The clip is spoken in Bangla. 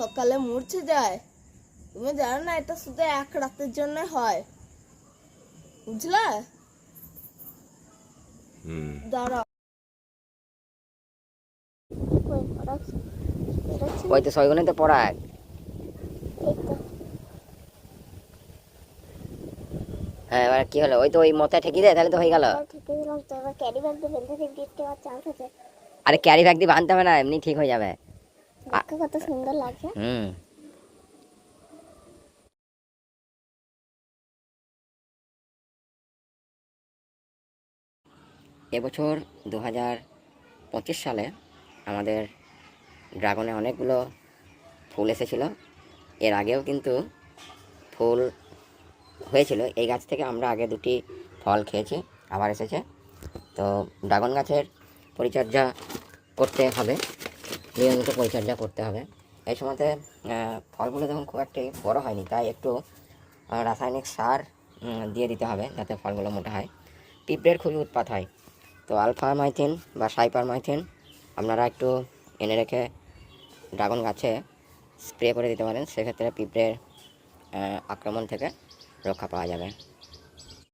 সকালে মূর্ছে যায়। তুমি জানো না এটা শুধু এক রাতের জন্য হয়। বুঝলে? হুম। দাঁড়াও। ওই তো ছয়গুণে তো পড়া হ্যাঁ এবার কি হলো? ওই তো ওই মতে ঠেকি দেয় তাহলে তো হয়ে গেল। আরে ক্যারি ব্যাগ দিয়ে বাঁধতে হবে না এমনি ঠিক হয়ে যাবে। কত সুন্দর লাগছে হুম। এবছর দু হাজার পঁচিশ সালে আমাদের ড্রাগনে অনেকগুলো ফুল এসেছিল। এর আগেও কিন্তু ফুল হয়েছিল। এই গাছ থেকে আমরা আগে দুটি ফল খেয়েছি, আবার এসেছে। তো ড্রাগন গাছের পরিচর্যা করতে হবে। নিয়মিত পরিচর্যা করতে হবে। এই সময়তে ফলগুলো যখন খুব একটি বড় হয়নি, তাই একটু রাসায়নিক সার দিয়ে দিতে হবে যাতে ফলগুলো মোটা হয়। পিঁপড়ের খুবই উৎপাত হয়। তো আলফা মাইথিন বা সাইপার মাইথিন আপনারা একটু এনে রেখে ড্রাগন গাছে স্প্রে করে দিতে পারেন। সেক্ষেত্রে পিঁপড়ের আক্রমণ থেকে রক্ষা পাওয়া যাবে।